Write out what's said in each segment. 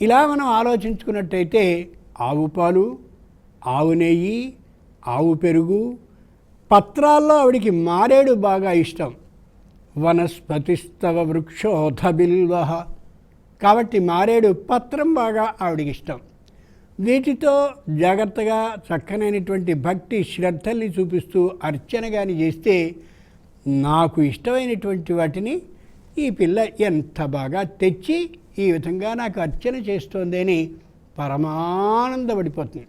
ఇలా మనం ఆలోచించుకున్నట్టయితే ఆవు పాలు ఆవు నెయ్యి ఆవు పెరుగు పత్రాల్లో ఆవిడికి మారేడు బాగా ఇష్టం. వనస్పతిస్తవ వృక్షోధ బిల్వ కాబట్టి మారేడు పత్రం బాగా ఆవిడికి ఇష్టం. వీటితో జాగ్రత్తగా చక్కనైనటువంటి భక్తి శ్రద్ధల్ని చూపిస్తూ అర్చన కానీ చేస్తే నాకు ఇష్టమైనటువంటి వాటిని ఈ పిల్ల ఎంత బాగా తెచ్చి ఈ విధంగా నాకు అర్చన చేస్తోంది అని పరమానందపడిపోతుంది.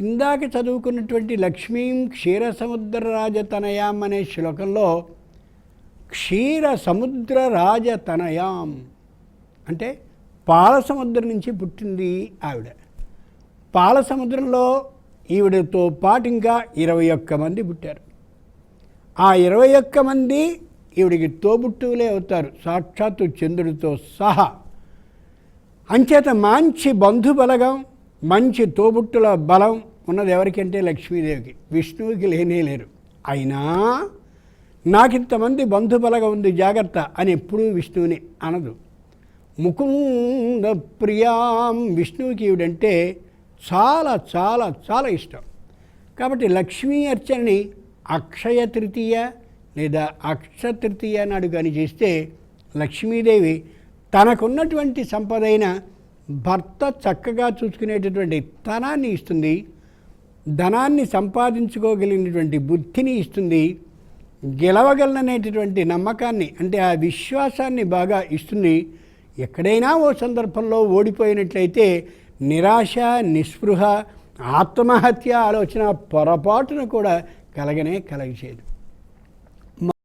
ఇందాక చదువుకున్నటువంటి లక్ష్మీం క్షీర సముద్ర అనే శ్లోకంలో క్షీర సముద్ర రాజతనయాం అంటే పాల సముద్రం నుంచి పుట్టింది ఆవిడ. పాల సముద్రంలో ఈవిడతో పాటు ఇంకా ఇరవై ఒక్క మంది పుట్టారు. ఆ ఇరవై ఒక్క మంది ఈవిడికి తోబుట్టువులే అవుతారు. సాక్షాత్తు చంద్రుడితో సహా. అంచేత మంచి బంధుబలగం మంచి తోబుట్టుల బలం ఉన్నది ఎవరికంటే లక్ష్మీదేవికి. విష్ణువుకి లేనే లేరు. అయినా నాకింతమంది ఇంతమంది బలగం ఉంది జాగ్రత్త అని ఎప్పుడూ విష్ణువుని అనదు. ముకుంద ప్రియాం విష్ణువుకి ఈవిడంటే చాలా చాలా చాలా ఇష్టం. కాబట్టి లక్ష్మీ అర్చనని అక్షయ తృతీయ లేదా అక్షతృతీయ నాడు కానీ చేస్తే లక్ష్మీదేవి తనకున్నటువంటి సంపదైన భర్త చక్కగా చూసుకునేటటువంటి తనాన్ని ఇస్తుంది ధనాన్ని సంపాదించుకోగలిగినటువంటి బుద్ధిని ఇస్తుంది గెలవగలననేటటువంటి నమ్మకాన్ని అంటే ఆ విశ్వాసాన్ని బాగా ఇస్తుంది. ఎక్కడైనా ఓ సందర్భంలో ఓడిపోయినట్లయితే నిరాశ నిస్పృహ ఆత్మహత్య ఆలోచన పొరపాటును కూడా కలగనే కలగచేయదు